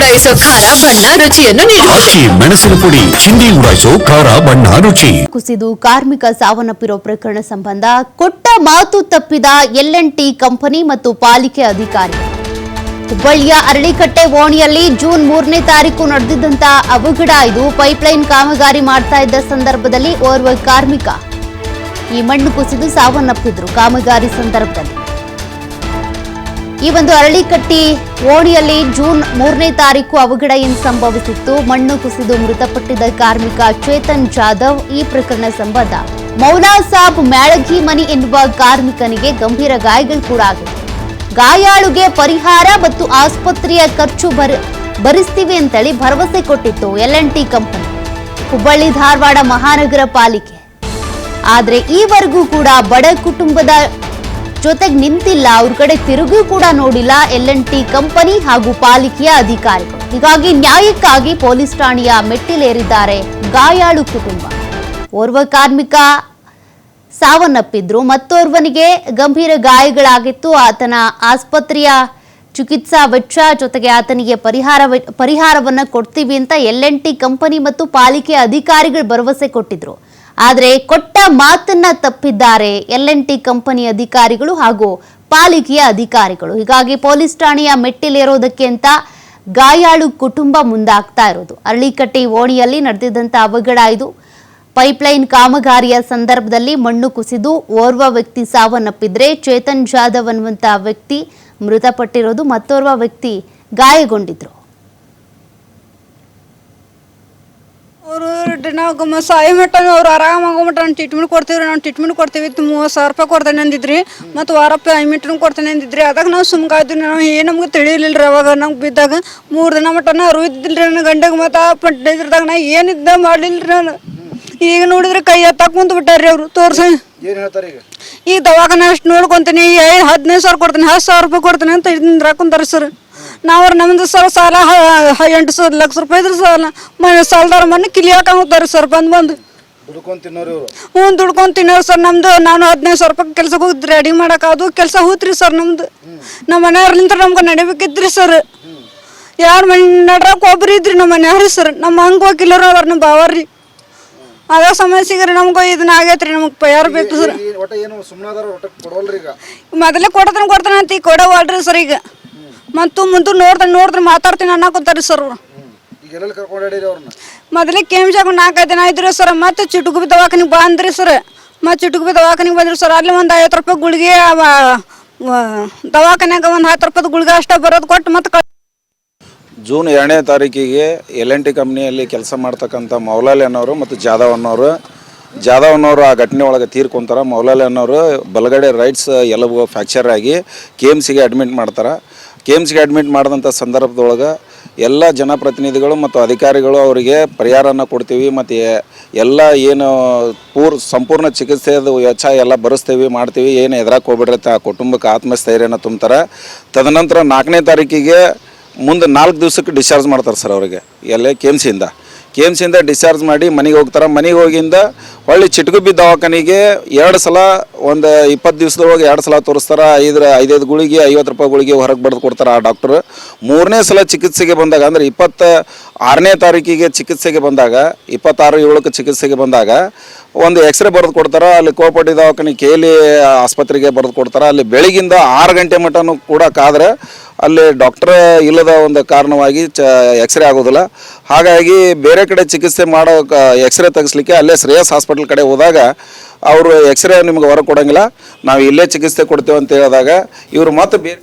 ಉಡಾಯಿಸೋ ಖಾರ ಬಣ್ಣ ರುಚಿಯನ್ನು ನೀಡುತ್ತದೆ ಮೆಣಸಿನ ಪುಡಿ ಚಿಂದಿ ಉಡಾಯಿಸೋ ಖಾರ ಬಣ್ಣ ರುಚಿ. ಕುಸಿದು ಕಾರ್ಮಿಕ ಸಾವನ್ನಪ್ಪಿರೋ ಪ್ರಕರಣ ಸಂಬಂಧ ಕೊಟ್ಟ ಮಾತು ತಪ್ಪಿದ ಎಲ್ ಎನ್ ಟಿ ಕಂಪನಿ ಮತ್ತು ಪಾಲಿಕೆ ಅಧಿಕಾರಿ. ಹುಬ್ಬಳ್ಳಿಯ ಅರಳಿಕಟ್ಟೆ ಓಣಿಯಲ್ಲಿ ಜೂನ್ ಮೂರನೇ ತಾರೀಕು ನಡೆದಿದ್ದಂತ ಅವಘಡ. ಇದು ಪೈಪ್ಲೈನ್ ಕಾಮಗಾರಿ ಮಾಡ್ತಾ ಇದ್ದ ಸಂದರ್ಭದಲ್ಲಿ ಓರ್ವ ಕಾರ್ಮಿಕ. ಈ ಮಣ್ಣು ಕುಸಿದು ಸಾವನ್ನಪ್ಪಿದ್ರು ಕಾಮಗಾರಿ ಸಂದರ್ಭದಲ್ಲಿ. ಈ ಒಂದು ಅರಳಿಕಟ್ಟಿ ಓಣಿಯಲ್ಲಿ ಜೂನ್ ಮೂರನೇ ತಾರೀಕು ಅವಘಡ ಏನು ಸಂಭವಿಸಿತ್ತು. ಮಣ್ಣು ಕುಸಿದು ಮೃತಪಟ್ಟಿದ್ದ ಕಾರ್ಮಿಕ ಚೇತನ್ ಜಾಧವ್ ಈ ಪ್ರಕರಣ ಸಂಬಂಧ. ಮೌಲಾ ಸಾಬ್ ಮ್ಯಾಳಗಿ ಮನಿ ಎನ್ನುವ ಕಾರ್ಮಿಕನಿಗೆ ಗಂಭೀರ ಗಾಯಗಳು ಕೂಡ ಆಗಿದೆ ಗಾಯಾಳುಗೆ ಪರಿಹಾರ ಮತ್ತು ಆಸ್ಪತ್ರೆಯ ಖರ್ಚು ಭರ್ ಭರಿಸ್ತೀವಿ ಅಂತೇಳಿ ಭರವಸೆ ಕೊಟ್ಟಿತ್ತು L N T company. Hubballi Dharwad ಮಹಾನಗರ ಪಾಲಿಕೆ. ಆದರೆ ಈವರೆಗೂ ಕೂಡ ಬಡ ಕುಟುಂಬದ ಜೊತೆಗೆ ನಿಂತಿಲ್ಲ, ಅವ್ರ ಕಡೆ ತಿರುಗೂ ಕೂಡ ನೋಡಿಲ್ಲ ಎಲ್ ಟಿ ಕಂಪನಿ ಹಾಗೂ ಪಾಲಿಕೆಯ ಅಧಿಕಾರಿಗಳು. ಹೀಗಾಗಿ ನ್ಯಾಯಕ್ಕಾಗಿ ಪೊಲೀಸ್ ಠಾಣೆಯ ಮೆಟ್ಟಿಲೇರಿದ್ದಾರೆ ಗಾಯಾಳು ಕುಟುಂಬ. ಓರ್ವ ಕಾರ್ಮಿಕ ಸಾವನ್ನಪ್ಪಿದ್ರು, ಮತ್ತೋರ್ವನಿಗೆ ಗಂಭೀರ ಗಾಯಗಳಾಗಿತ್ತು. ಆತನ ಆಸ್ಪತ್ರೆಯ ಚಿಕಿತ್ಸಾ ವೆಚ್ಚ ಜೊತೆಗೆ ಆತನಿಗೆ ಪರಿಹಾರ ಪರಿಹಾರವನ್ನ ಕೊಡ್ತೀವಿ ಅಂತ ಎಲ್ ಕಂಪನಿ ಮತ್ತು ಪಾಲಿಕೆ ಅಧಿಕಾರಿಗಳು ಭರವಸೆ ಕೊಟ್ಟಿದ್ರು. ಆದರೆ ಕೊಟ್ಟ ಮಾತನ್ನ ತಪ್ಪಿದ್ದಾರೆ ಎಲ್ ಎನ್ ಟಿ ಕಂಪನಿ ಅಧಿಕಾರಿಗಳು ಹಾಗೂ ಪಾಲಿಕೆಯ ಅಧಿಕಾರಿಗಳು. ಹೀಗಾಗಿ ಪೊಲೀಸ್ ಠಾಣೆಯ ಮೆಟ್ಟಿಲೇರೋದಕ್ಕೆ ಅಂತ ಗಾಯಾಳು ಕುಟುಂಬ ಮುಂದಾಗ್ತಾ ಇರೋದು. ಅರಳಿಕಟ್ಟೆ ಓಣಿಯಲ್ಲಿ ನಡೆದಿದ್ದಂಥ ಅವಘಡ ಇದು. ಪೈಪ್ಲೈನ್ ಕಾಮಗಾರಿಯ ಸಂದರ್ಭದಲ್ಲಿ ಮಣ್ಣು ಕುಸಿದು ಓರ್ವ ವ್ಯಕ್ತಿ ಸಾವನ್ನಪ್ಪಿದ್ರೆ ಚೇತನ್ ಜಾಧವ್ ಅನ್ನುವಂಥ ವ್ಯಕ್ತಿ ಮೃತಪಟ್ಟಿರೋದು. ಮತ್ತೋರ್ವ ವ್ಯಕ್ತಿ ಗಾಯಗೊಂಡಿದ್ರು. ಅವರು ನಾವು ಸಾಯಿ ಮಟ್ಟ ಅವ್ರು ಆರಾಮಾಗೋ ಮಟ್ಟ ನಾನು ಟ್ರೀಟ್ಮೆಂಟ್ ಕೊಡ್ತೀವಿ ನಾನು ಟ್ರೀಟ್ಮೆಂಟ್ ಕೊಡ್ತೀವಿ ಮೂವತ್ತು ಸಾವಿರ ರೂಪಾಯಿ ಕೊಡ್ತೇನೆ ಅಂದಿದ್ರಿ, ಮತ್ತು ವಾರಪ್ಪ ಐಮಿಟ್ನು ಕೊಡ್ತೇನೆ ಅಂದಿದ್ರಿ, ಅದಾಗ ನಾವು ಸುಮ್ಗಾದ್ವಿ ನಾವು ಏನು ನಮ್ಗೆ ತಿಳಿಯಲಿಲ್ಲ ರೀ ಅವಾಗ ನಮ್ಗೆ ಬಿದ್ದಾಗ ಮೂರು ದಿನ ಮಟ್ಟ ನಾ ಅರು ಇದ್ದಿಲ್ಲ ನನ್ನ ಗಂಡಗೆ, ಮತ್ತು ಪಟ್ಟಿದ್ರದಾಗ ನಾ ಏನಿದ್ದ ಮಾಡಲಿಲ್ಲ ರೀ ನಾನು ಈಗ ನೋಡಿದ್ರೆ ಕೈ ಎತ್ತಾಕ ಕುಂತು ಬಿಟ್ಟಾರ್ರಿ ಅವರು, ತೋರ್ಸ. ಏನು ಹೇಳ್ತಾರೆ ಈಗ? ಈಗ ದವಾಖಾನೆ ಅಷ್ಟು ನೋಡ್ಕೊಂತೀನಿ ಐದು ಹದಿನೈದು ಸಾವಿರ ಕೊಡ್ತೀನಿ ಹತ್ತು ಸಾವಿರ ರೂಪಾಯಿ ಕೊಡ್ತೀನಿ ಅಂತ ಇದ್ರ ಹಾಕೊಂತಾರೆ ಸರ್ ನಾವು ನಮ್ದು ಸರ್ ಸಾಲ ಎಂಟು ಸಾವಿರ ಲಕ್ಷ ರೂಪಾಯಿ ಇದ್ರ ಸಾಲ. ಮನೆ ಸಾಲದಾರ ಮನೆ ಕಿಲಿಯಾಕ ಹೋಗ್ತಾರೆ ಸರ್ ಬಂದು ಬಂದು. ದುಡ್ಕೊಂಡ್ ತಿನ್ನೋರು ಇವರು. ಹ್ಞೂ ದುಡ್ಕೊಂಡು ತಿನ್ನೋರು ಸರ್ ನಮ್ದು. ನಾನು ಹದಿನೈದು ಸಾವಿರ ರೂಪಾಯಿ ಕೆಲ್ಸಕ್ಕೆ ಹೋಗಿದ್ರಿ ರೆಡಿ ಮಾಡಕ್ಕೆ ಅದು ಕೆಲಸ ಹೋತ್ರಿ ಸರ್ ನಮ್ದು. ನಮ್ಮ ಮನೆಯವ್ರಲಿಂದ ನಮ್ಗೆ ನಡಿಬೇಕಿದ್ರಿ ಸರ್. ಯಾರು ಮನೆ ನಡ್ರಕ್ಕೆ ಒಬ್ರು ಇದ್ರಿ ನಮ್ಮ ಮನೆಯವ್ರಿ ಸರ್. ನಮ್ಮ ಹಂಗೆ ವಕೀಲರು ಅವ್ರ ನಮ್ಮ ಬಾವರ್ರಿ ಅದ ಸಮಸ್ಯೆಗೆ ನಮ್ಗೆ ಇದನ್ನ ಆಗೈತ್ರಿ ನಮಗೆ ಪಯಾರ್ ಬೇಕು ಸರ್. ಈ ಒಟ್ಟ ಏನು ಸುಮ್ಮನಾದಾರ ಒಟ್ಟ ಕೊಡವಲ್ರಿ ಈಗ? ಮೊದಲೇ ಕೊಡತನ ಕೊಡ್ತಾನೆ ಅಂತ ಈಗ ಕೊಡವಲ್ರಿ ಸರ್ ಈಗ. ಮತ್ತು ಮುಂದೆ ನೋಡ್ತಾನೆ ನೋಡಿದ್ರೆ ಮಾತಾಡ್ತೀನಿ ಅನ್ನಕೋತಾರೆ ಸರ್. ಅವ್ರು ಈಗ ಎಲ್ಲೆಲ್ಲಿ ಕರ್ಕೊಂಡು ಹೇಳಿರಿ ಅವ್ರನ್ನ? ಮೊದಲೇ ನಾಲ್ಕೈದು ದಿನ ಇದ್ರಿ ಸರ್ ಮತ್ತೆ ಚಿಟುಕು ಬಿ ದವಾಖಾನಿಗೆ ಬಂದ್ರಿ ಸರ್. ಮತ್ತೆ ಚಿಟುಕು ಬಿ ದವಾಖಾನಿಗೆ ಬಂದ್ರಿ ಸರ್ ಅಲ್ಲಿ ಒಂದು ಐವತ್ತು ರೂಪಾಯಿ ಗುಳಿಗೆ ಅವ ದವಾಖಾನ್ಯಾಗ ಒಂದು ಹತ್ತು ರೂಪಾಯಿ ಗುಳಿಗೆ ಅಷ್ಟೇ ಬರೋದು ಕೊಟ್ಟು ಮತ್ತೆ ಜೂನ್ ಎರಡನೇ ತಾರೀಕಿಗೆ ಎಲ್ ಎನ್ ಟಿ ಕಂಪ್ನಿಯಲ್ಲಿ ಕೆಲಸ ಮಾಡ್ತಕ್ಕಂಥ ಮೌಲಾಲಿ ಅನ್ನೋರು ಮತ್ತು ಜಾಧವ್ ಅನ್ನೋರು. ಜಾಧವ್ ಅನ್ನೋರು ಆ ಘಟನೆ ಒಳಗೆ ತೀರ್ಕೊಂತಾರೆ. ಮೌಲಾಲಿ ಅನ್ನೋರು ಬಲಗಡೆ ರೈಟ್ಸ್ ಎಲ್ಲವೂ ಫ್ಯಾಕ್ಚರ್ ಆಗಿ ಕೆ ಎಂ ಸಿಗೆ ಅಡ್ಮಿಟ್ ಮಾಡ್ತಾರೆ. ಕೆ ಎಂ ಸಿಗೆ ಅಡ್ಮಿಟ್ ಮಾಡಿದಂಥ ಸಂದರ್ಭದೊಳಗೆ ಎಲ್ಲ ಜನಪ್ರತಿನಿಧಿಗಳು ಮತ್ತು ಅಧಿಕಾರಿಗಳು ಅವರಿಗೆ ಪರಿಹಾರನ ಕೊಡ್ತೀವಿ ಮತ್ತು ಎಲ್ಲ ಏನು ಪೂರ್ ಸಂಪೂರ್ಣ ಚಿಕಿತ್ಸೆದು ವೆಚ್ಚ ಎಲ್ಲ ಬರೆಸ್ತೀವಿ, ಮಾಡ್ತೀವಿ, ಏನು ಎದುರಾಕ್ ಹೋಗ್ಬಿಡ್ರಿ ಅಂತ ಆ ಕುಟುಂಬಕ್ಕೆ ಆತ್ಮಸ್ಥೈರ್ಯನ ತುಂಬ್ತಾರೆ. ತದನಂತರ ನಾಲ್ಕನೇ ತಾರೀಕಿಗೆ ಮುಂದೆ ನಾಲ್ಕು ದಿವಸಕ್ಕೆ ಡಿಸ್ಚಾರ್ಜ್ ಮಾಡ್ತಾರೆ ಸರ್ ಅವರಿಗೆ ಎಲ್ಲೇ ಕೆ ಎಂ ಸಿಯಿಂದ ಕೆ ಎಂ ಸಿಯಿಂದ ಡಿಸ್ಚಾರ್ಜ್ ಮಾಡಿ ಮನೆಗೆ ಹೋಗ್ತಾರೆ. ಮನೆಗೆ ಹೋಗಿಂದ ಹೊಳ್ಳಿ ಬಿದ್ದ ದವಾಖಾನಿಗೆ ಎರಡು ಸಲ ಒಂದು ಇಪ್ಪತ್ತು ದಿವಸದೊಳಗೆ ಎರಡು ಸಲ ತೋರಿಸ್ತಾರೆ. ಐದರ, ಐದೈದು ಗುಳಿಗೆ, ಐವತ್ತು ರೂಪಾಯಿ ಗುಳಿಗೆ ಹೊರಗೆ ಬರೆದು ಕೊಡ್ತಾರೆ ಆ ಡಾಕ್ಟ್ರು ಮೂರನೇ ಸಲ ಚಿಕಿತ್ಸೆಗೆ ಬಂದಾಗ, ಅಂದರೆ ಇಪ್ಪತ್ತ ಆರನೇ ತಾರೀಕಿಗೆ ಚಿಕಿತ್ಸೆಗೆ ಬಂದಾಗ, ಇಪ್ಪತ್ತಾರು, ಏಳಕ್ಕೆ ಚಿಕಿತ್ಸೆಗೆ ಬಂದಾಗ ಒಂದು ಎಕ್ಸ್ರೇ ಬರೆದು ಕೊಡ್ತಾರೆ. ಅಲ್ಲಿ ಕೋಪಟ್ಟಿ ದವಾಖಾನೆ ಕೇಲಿ ಆಸ್ಪತ್ರೆಗೆ ಬರೆದು ಕೊಡ್ತಾರೆ. ಅಲ್ಲಿ ಬೆಳಗಿಂದ ಆರು ಗಂಟೆ ಮಟನೂ ಕೂಡ ಕಾದ್ರೆ ಅಲ್ಲಿ ಡಾಕ್ಟರ್ ಇಲ್ಲದ ಒಂದು ಕಾರಣವಾಗಿ ಚ ಎಕ್ಸ್ರೇ ಆಗೋದಿಲ್ಲ. ಹಾಗಾಗಿ ಬೇರೆ ಕಡೆ ಚಿಕಿತ್ಸೆ ಮಾಡೋ ಎಕ್ಸ್ರೇ ತೆಗಿಸ್ಲಿಕ್ಕೆ ಅಲ್ಲೇ ಶ್ರೇಯಸ್ ಹಾಸ್ಪಿಟಲ್ ಕಡೆ ಹೋದಾಗ ಅವರು ಎಕ್ಸ್ರೇ ನಿಮ್ಗೆ ಹೊರ ಕೊಡೋಂಗಿಲ್ಲ. ನಾವು ಇಲ್ಲೇ ಚಿಕಿತ್ಸೆ ಕೊಡ್ತೇವೆ ಅಂತ ಹೇಳಿದಾಗ ಇವರು ಮತ್ತೆ ಬೇರೆ